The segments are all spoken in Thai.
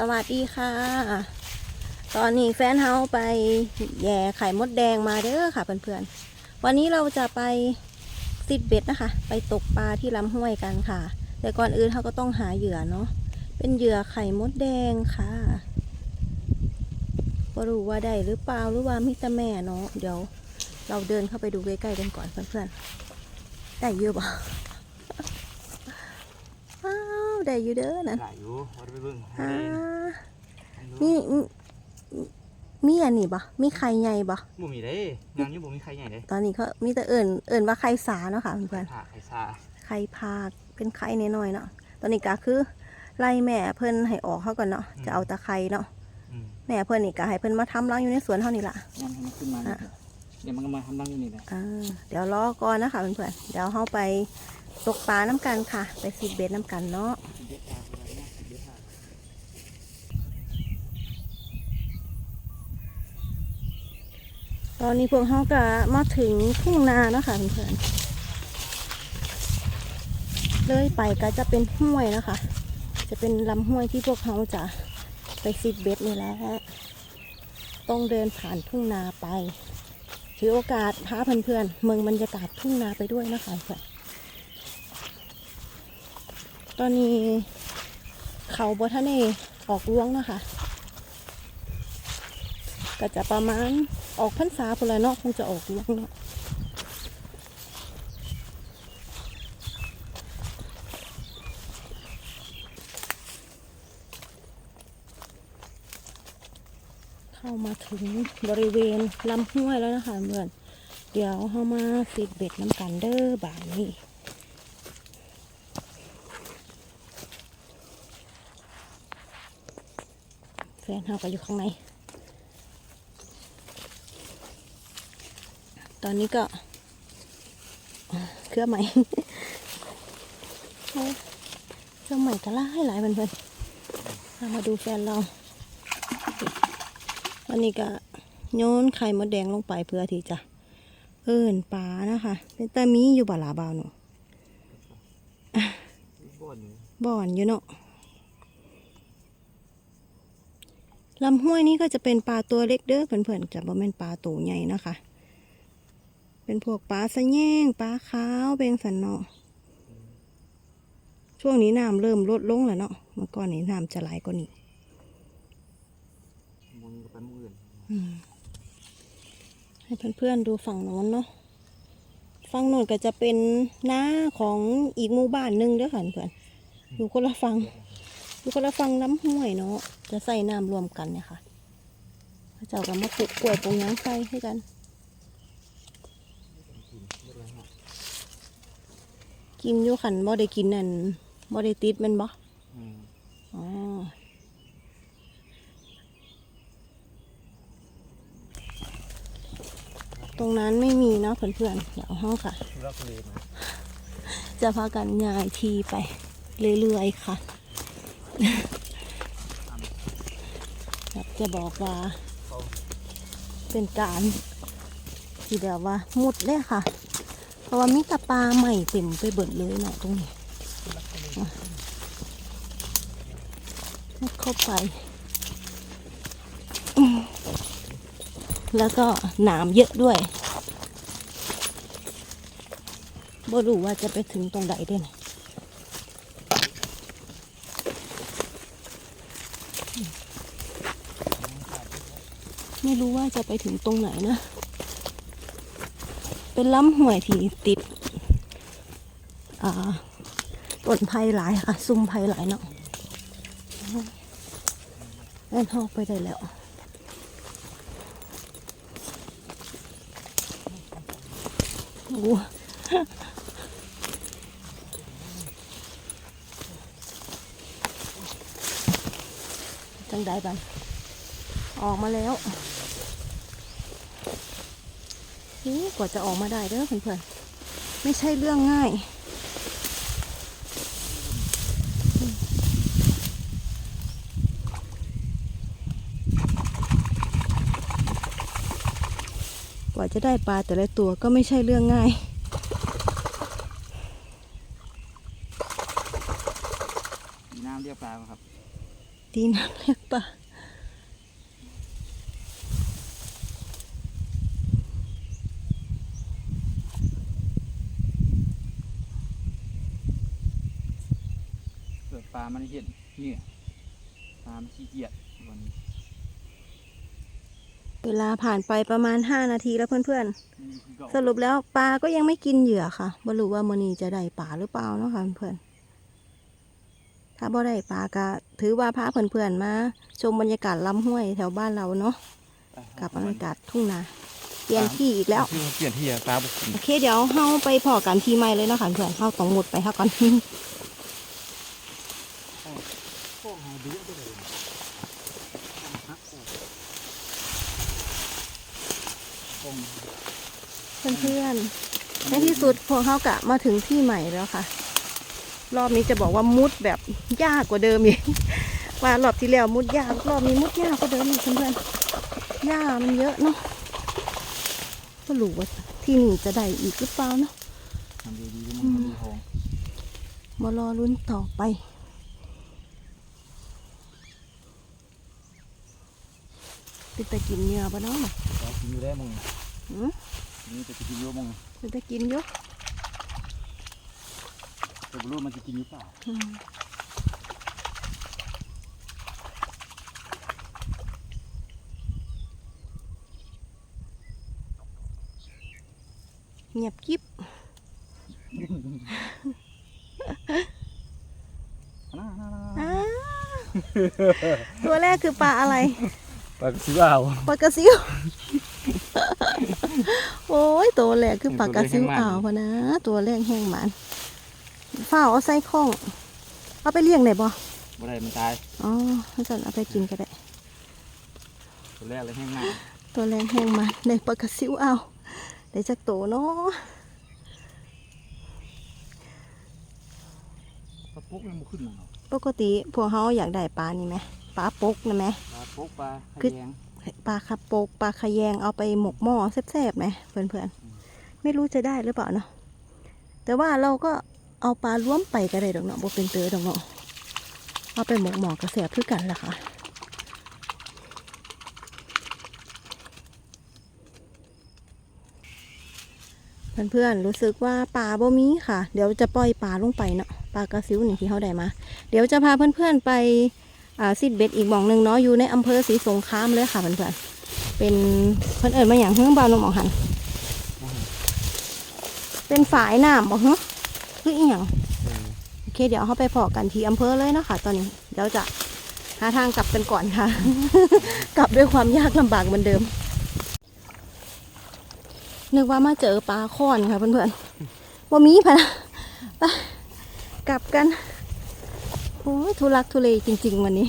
สวัสดีค่ะ ตอนนี้แฟนเฮาไปแย่ไข่มดแดงมาเด้อค่ะเพื่อนๆ วันนี้เราจะไปติดเบ็ดนะคะ ไปตกปลาที่ลำห้วยกันค่ะ แต่ก่อนอื่นเขาก็ต้องหาเหยื่อเนาะ เป็นเหยื่อไข่มดแดงค่ะก็รู้ว่าได้หรือเปล่าหรือว่ามิตรแม่เนาะ เดี๋ยวเราเดินเข้าไปดูใกล้ๆกันก่อนเพื่อนๆ ได้เยอะปะ ได้อยู่เด้อนั่นหลายอยู่วัดไปเบิ่งอ่ามีมีมีมีอันนี้ปะมีไข่ใหญ่ปะบ่มีเด้งานนี้บ่มีใครใหญ่เด้ตอนนี้เขามีแต่เอิ่นเอิ่นว่าไข่สาเนาะค่ะเพื่อนผ่าไข่ซาๆไข่พากเป็นไข่น้อยๆเนาะตอนนี้ก็คือไล่แม่เพิ่นให้ออกเขาก่อนเนาะจะเอาตะไคร่เนาะอืมแม่เพิ่นนี่ก็ให้เพิ่นมาทำรังอยู่ในสวนเท่านี้ล่ะงั้นให้มันขึ้นมาอะเดี๋ยวมันก็มาทำรังอยู่นี่แหละอ่าเดี๋ยวรอก่อนนะคะเพื่อนๆเดี๋ยวเฮาไปตกปลาน้ำกันค่ะ ไปซีดเบ็ดน้ำกันเนาะ เด็ดขาดอะไรนะเด็ดขาด ตอนนี้พวกเขาก็มาถึงทุ่งนาแล้วค่ะเพื่อนๆเลยไปก็จะเป็นห้วยนะคะ จะเป็นลำห้วยที่พวกเขาจะไปซิดเบ็ดนี่แหละต้องเดินผ่านทุ่งนาไป ถือโอกาสพาเพื่อนๆเมืองบรรยากาศทุ่งนาไปด้วยนะคะเพื่อนตอนนี้เขาบัทะเนออกร่วงนะคะ ก็จะประมาณ ออกพรรษาพนละเนาะคงจะออกร่วงเนาะเข้ามาถึงบริเวณลำห้วยแล้วนะคะเพื่อนเดี๋ยวเข้ามาติดเบ็ดน้ำกันเด้อบ่านนี้แฟนเขาก็อยู่ข้างใน อนนี้ก็เครื่องใหม่เครื่องใหม่ก็ล่าให้หลายเพื่อนๆเรามาดูแฟนเราวันนี้ก็โยนไข่มดแดงลงไปเพื่อที่จะเอิ้นปลานะคะ เป็นตามีอยู่บ่หลาบาวหนูบ่อนอยู่บ่อนอยู่เนาะลำห้วยนี้ก็จะเป็นปลาตัวเล็กเด้อเพื่อนๆจะบ่แม่นปลาตัวใหญ่นะคะ เป็นพวกปลาสะแยงปลาขาวเบงสันเนาะช่วงนี้น้ำเริ่มลดลงแล้วเนาะเมื่อก่อนนี้น้ำจะไหลกว่านี้มึงก็ไปมื้ออื่นอืมให้เพื่อนๆดูฝั่งโน้นเนาะฝั่งโน้นก็จะเป็นน้าของอีกหมู่บ้านหนึงเด้อค่ะเพื่อนอยู่คนละฝั่งอยู่คนละฝั่งน้ำห้วยเนาะจะใส่น้ำรวมกันเนี่ยค่ะพระเจ้าก็มาปลูกกล้วยปลูกหยังใส่ให้กัน กินอยู่ขันบ่ได้กินนั่นบ่ได้ติดแมันบ่อืมอ๋อตรงนั้นไม่มีเนาะเพื่อนๆ เดี๋ยวห้องค่ะทุรักทุเลมาจะพากันย้ายทีไปเรื่อยๆค่ะอยากจะบอกว่า เป็นการที่แบบว่ามุดเลยค่ะ เพราะว่ามีตะปลาใหม่เต็มไปเบิดเลยเนาะตรงนี้มุดเข้าไป แล้วก็หนามเยอะด้วยบ่รู้ว่าจะไปถึงตรงไหนได้นไม่รู้ว่าจะไปถึงตรงไหนนะ เป็นล้ำห่วยที่ติดต้นไผ่หลายค่ะ ซุ้มไผ่หลายเนาะเล่นห้อไปได้แล้วโอ้จังได้บันออกมาแล้ว กว่าจะออกมาได้เด้อเพื่อนๆ ไม่ใช่เรื่องง่าย กว่าจะได้ปลาแต่ละตัวก็ไม่ใช่เรื่องง่ายมีน้ำเรียบปลาไหมครับตีน้ำเรียกปลา เกิดปลา มันเห็นเนี่ยปลามันขี้เกียจวันนี้เวลาผ่านไปประมาณ 5 นาทีแล้วเพื่อนมันอยู่คือเก่าๆสรุปแล้วปลาก็ยังไม่กินเหยื่อค่ะบ่รู้ว่ามื้อนี้จะได้ปลาหรือเปล่าเนาะค่ะเพื่อนๆถ้าบ่ได้ปลาก็ถือว่าพาเพื่อนๆมา ชมบรรยากาศลำห้วยแถวบ้านเราเนาะกับบรรยากาศทุ่งนาเปลี่ยนที่อีกแล้วคือเปลี่ยนที่อะปลาบุกกินโอเคเดี๋ยวเฮาไปพอกันทีใหม่เลยเนาะค่ะเพื่อนเฮาต้องหมดไปเฮาก่อน พวกหาดูได้เลยฮักออกเพื่อนๆในที่สุดพวกเฮากะมาถึงที่ใหม่แล้วค่ะ รอบนี้จะบอกว่ามุดแบบยากกว่าเดิมอีกว่ารอบที่แล้วมุดยากรอบนี้มุดยากกว่าเดิมอีกเพื่อนๆหญ้ามันเยอะเนาะก็รู้ว่าที่นี่จะได้อีกหรือเปล่าเนาะทำดีดีๆมันทำดีทองมารอลุ้นต่อไป เป็นตะกินเนื้อปะเนาะปลากินอยู่ได้มึงหืมนี่จะกินเยอะมึงเป็นตะกินเยอะแต่ไม่รู้มันจะกินหรือเปล่าอืมเงียบกิ๊บน่าน่าน่าอ้าตัวแรกคือปลาอะไร ปลากระซิบเอาปลากระซิว โอ้ยตัวแรกคือปลากระซิวอ่าวพะนะ ตัวแรกแห้งหมันฝ้าวเอาใส่ข้อง เอาไปเลี้ยงไหนบ่บ่ได้มันตาย อ๋อให้ฉันเอาไปกินก็ได้ ตัวแรกเลยแห้งมากตัวแรงแห้งมันได้ปลากระซิวเอาได้จากโตเนาะปลาปุ๊กมันบ่ขึ้นมาหรอกปกติพวกเขาอยากได้ปลานี่ไหม ปลาปกนะไหมปลาปุ๊กปลาขคือยงปลาคาปกปลาขะแยงเอาไปหมกหม้อแซ่บๆไหมเพื่อนๆไม่รู้จะได้หรือเปล่าเนาะแต่ว่าเราก็เอาปลาล้วมไปก็ได้ดอกเนาะบ่เป็นเตอดอกเนาะเอาไปหมกหม้อกระแสบคือกันล่ะค่ะเพื่อนๆรู้สึกว่าปลาบ่มีค่ะ เดี๋ยวจะปล่อยปลาลงไปเนาะปลากระซิวนี่ที่เขาได้มา เดี๋ยวจะพาเพื่อนๆไปอ่า ซิดเบ็ดอีกหม่องหนึ่งเนาะอยู่ในอำเภอศรีสงครามเลยค่ะเพื่อนๆเป็นเพื่อนเอิญมาอย่างเฮืองบาวนมหมองหัน เป็นฝายน้ำบอกฮะคืออีหยังโอเคเดี๋ยวเขาไปพอกันที่อำเภอเลยเนาะค่ะ ตอนนี้เดี๋ยวจะหาทางกลับกันก่อนค่ะ กลับด้วยความยากลำบากเหมือนเดิม นึกว่ามาเจอปลาค้อนค่ะเพื่อนๆว่ามีพะนะไปกลับกัน อ้ยทุลักทุเลจริง ๆ วันนี้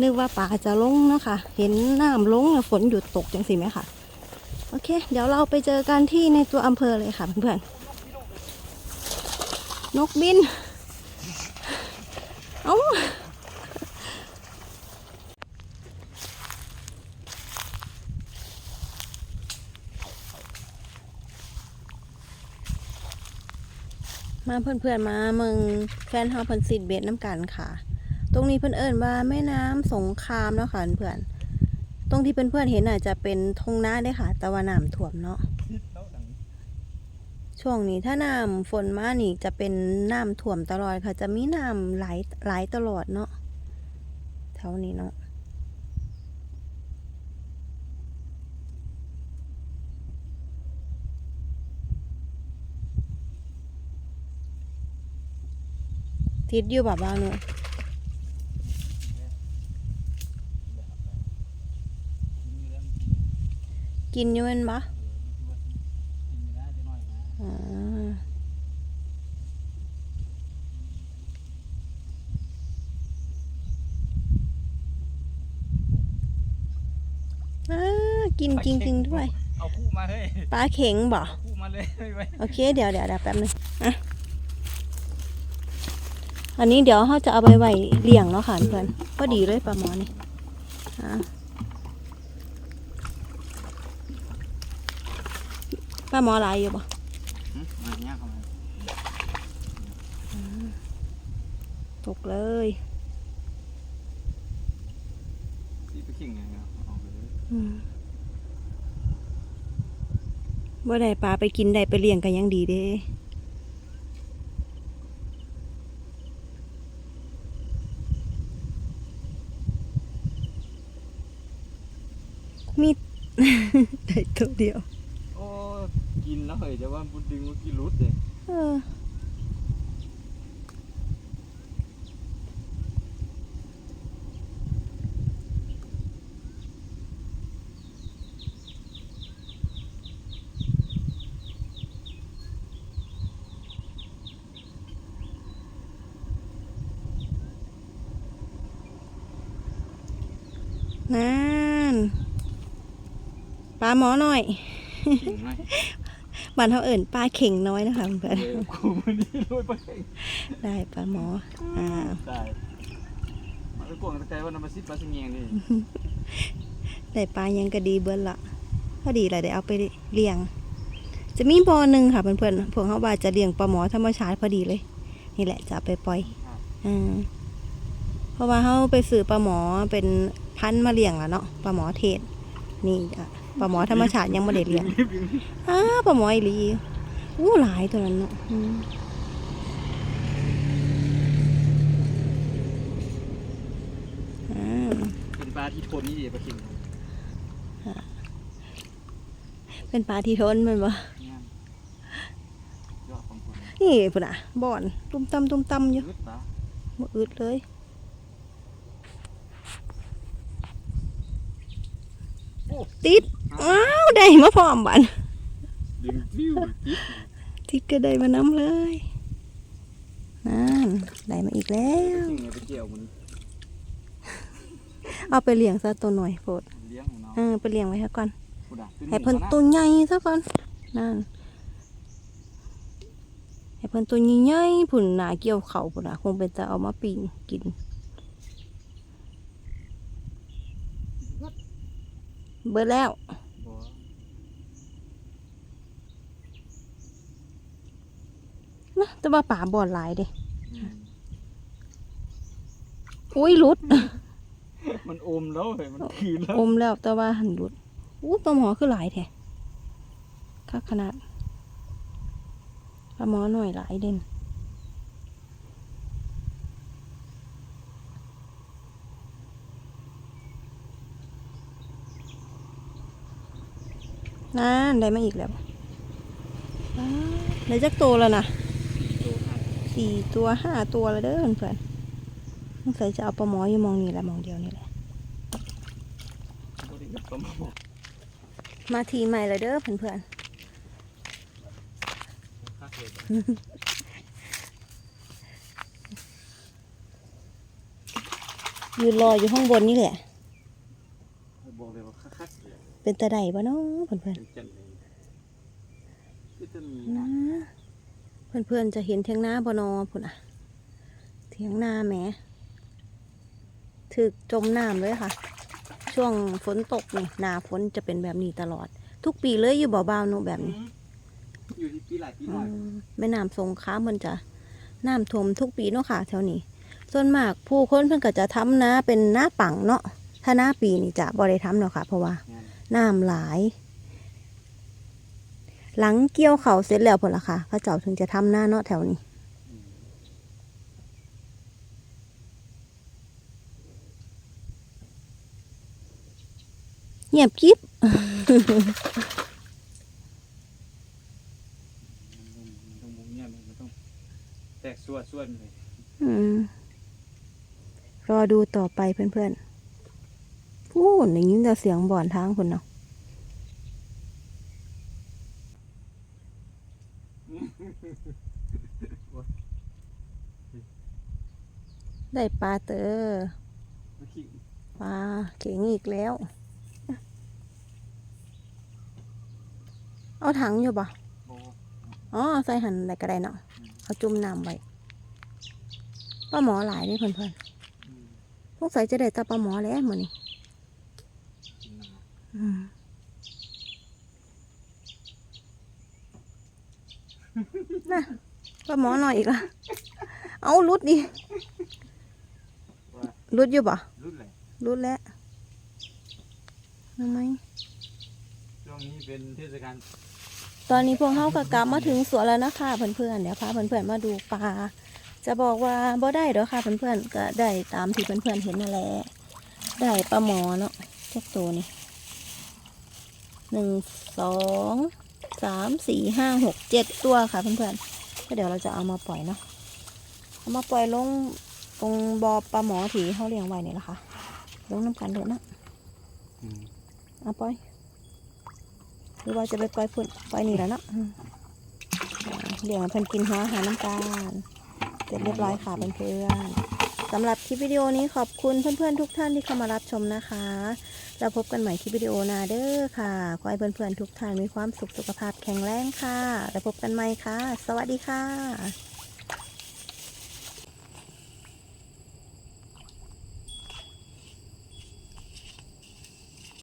นึกว่าป่าจะลงเนาะค่ะเห็นน้ำลงแล้วฝนหยุดตกจังสิไหมค่ะโอเค เดี๋ยวเราไปเจอกันที่ในตัวอำเภอเลยค่ะเพื่อนๆนกบิน เอ้า มาเพื่อนๆมาเมืองแฟนเฮาเพิ่นสิดเบ็ดน้ำกันค่ะ ตรงนี้เพื่อนเอิญว่าแม่น้ำสงครามเนาะค่ะเพื่อนๆตรงที่เพื่อนๆเห็นอาจจะเป็นทงนาได้ค่ะต่ว่าน้ำท่วมเนาะช่วงนี้ถ้าน้ำฝนมานี่จะเป็นน้ำท่วมตลอดค่ะ จะมีน้ำไหลไหลตลอดเนาะแถวนี้เนาะ ติดอยู่แบบว่าหนูกินอยู่แมันปะอ่าอ่ากินจริงๆด้วย เอาคู่มาเฮ้ยปลาเข็งบ่ เอาคู่มาเลยไม่ไหวโอเคเดี๋ยวเดี๋ยวเดี๋ยวแป๊บนึงอะ อันนี้เดี๋ยวเขาจะเอาไปไว้เลี้ยงเนาะค่ะเพื่อนพอดีเลยปลาหมอนี่ปลาหมอลายอยู่ปะตกเลยบ่ได้ปลาไปกินได้ไปเลี้ยงกันยังดีเด้ ได้ตัวเดียว โอ้ กินแล้วเฮ้ยแต่ว่าบุญดึงเมื่อกี้รุดเลยเออ นั่น ปลาหมอหน่อยขิงหน่อยบ้านเขาเอิ่นปลาเข่งน้อยนะคะเพื่อนเว้ยกูมันนี่รวยไปเองๆได้ปลาหมออ่าตายมาตะกวงตะไคร้ว่าน้ำมันซิดปลาสิงเงียงนี่ได้ปลายังก็ดีเบิ้ลละพอดีเลยได้เอาไปเลี้ยง จะมีบ่อหนึ่งค่ะเพื่อนๆพวกเขาว่าจะเลี้ยงปลาหมอธรรมชาติพอดีเลย นี่แหละจะเอาไปปล่อยอ่าเพราะว่าเขาไปซื้อปลาหมอเป็นพันธุ์มาเลี้ยงแล้วเนาะปลาหมอเทศนี่จ้ะ ปลาหมอธรรมชาติยังไม่ได้เลี้ยงรีบยิงอ้าปลาหมออีหลีอู้หลายตัวนั้นเนาะอืมอ่าเป็นปลาที่ทนนี่ดีปลาขิงเป็นปลาที่ทนแมันบ่เนี่ยยอดของคนนี่พุ่นอะบ่อน ตุ้มตำตุ้มตำอยู่รุดปลาบ่อึดเลย ติดว้าวได้มาพร้อมบันดึงฟิวจิ๊บติดก็ได้มาน้ำเลยนั่นได้มาอีกแล้วขิงเนี่ยไปเกี่ยวมันเอาไปเลี้ยงซะตัวหน่อยโพดเลี้ยงของเราเออไปเลี้ยงไว้ซะก่อนกูด่าขึ้นให้เพิ่นตัวใหญ่ซะก่อนนั่นให้เพิ่นตัวใหญ่ๆผุ่นหนาเกี่ยวเขาพุ่นน่ะคงเป็นจะเอามาปิ้งกิน เบิดแล้วบ่นะแต่ว่าป่าบ่อนหลายเด้อืมอุ้ยหลุด มันอมแล้วเฮ้ยมันคืนแล้วอมแล้วแต่ว่าหันหลุดอู้ปลาหมอคือหลายแท้คักขนาดปลาหมอหน่อยหลายเด่น นั่นได้มาอีกแล้วอ้าวได้จักโตวแล้วนะสี่ตัวห้าตัวแล้วเด้อเพื่อนสงสัยจะเอาปลาหมออยู่มองนี้แหละมองเดียวนี่แหละมาทีใหม่เลยเด้อเพื่อนค่าเคยๆยืนรออยู่ข้างบนนี่แหละ บอกเลยว่าคักๆ เลยเป็นตาไดบ่เนาะเพื่อนเป็นจันเลยคือจะมีๆนะเพื่อนๆจะเห็นเทียงหน้าบ่เนอพุ่นอะ เทียงหน้าแหมถึกจมน้ำเลยค่ะ ช่วงฝนตกนี่หนาฝนจะเป็นแบบนี้ตลอด ทุกปีเลยอยู่บ่เบาๆเนอะแบบนี้ อยู่ที่ปีหลายปีหอืน่อยมแม่น้ำสงขลามันจะน้ำท่วมทุกปีเนาะค่ะแถวนี้ ส่วนมากผู้คนเพิ่นก็จะทำนาเป็นหน้าปังเนาะถ้าหน้าปีนี่จะบ่ได้ทำเนาะค่ะ เพราะว่างา นน้ำหลาย หลังเกี่ยวเขาวเสร็จแล้วพุ่นละค่ะพระเจ้าถึงจะทำหน้าเนาะแถวนี้อืมเงียบกิ๊บมันต้องบุกเงียบเลยมันต้องแตกส่วนส่วนเลยอืมรอดูต่อไปเพื่อนๆ พูดอย่างนี้จะเสียงบ่อนทางคนเนาะได้ปลาเตอมาขิงปลาเก่งอีกแล้ว เอาถังอยู่ปะโบอ๋อ ใส่หันอะไรก็ได้เนาะเขาจุ่มน้ำไว้ปลาหมอหลายนี่เพื่อนอืมๆสงสัยจะได้แตาปลาหมอแล้วมือนี่กิ นมาอืมน่ะปลาหมอหน่อยอีกละเอารุดดิว่ารุดอยู่ปะรุ่นอะไรรุดแล้วทำไมช่วงนี้เป็นเทศกาลตอนนี้พวกเขาก็กลับมาถึงสวนแล้วนะคะเพื่อนๆเดี๋ยวพาเพื่อนๆมาดูปลาจะบอกว่าบ่ได้เด้อค่ะเพื่อนๆก็ได้ตามที่เพื่อนๆเห็นนั่นแหละได้ปลาหมอเนาะแค่ตัวนี่ หนึ่งสองสามสี่ห้าหกเจ็ดตัวค่ะเพื่อนๆก็เดี๋ยวเราจะเอามาปล่อยเนาะเอามาปล่อยลงตรงบอ่อปลาหมอถีเขาเลี้ยงไว้นี่แหละค่ะลงน้ำกันเถอะนะเอาปล่อยหรือว่าจะไปปล่อยพุ่นปล่อยนี่แล้วเนาะอืมอ่าเลี้ยงให้เพิ่นกินหัวอาหารน้ำตาลเสร็จเรียบร้อยค่ะเพื่อนๆ สำหรับคลิปวิดีโอนี้ขอบคุณเพื่อนๆทุกท่านที่เข้ามารับชมนะคะ แล้วพบกันใหม่คลิปวิดีโอหน้าเด้อค่ะ ขอให้เพื่อนๆทุกท่านมีความสุขสุขภาพแข็งแรงค่ะ แล้วพบกันใหม่ค่ะ สวัสดีค่ะ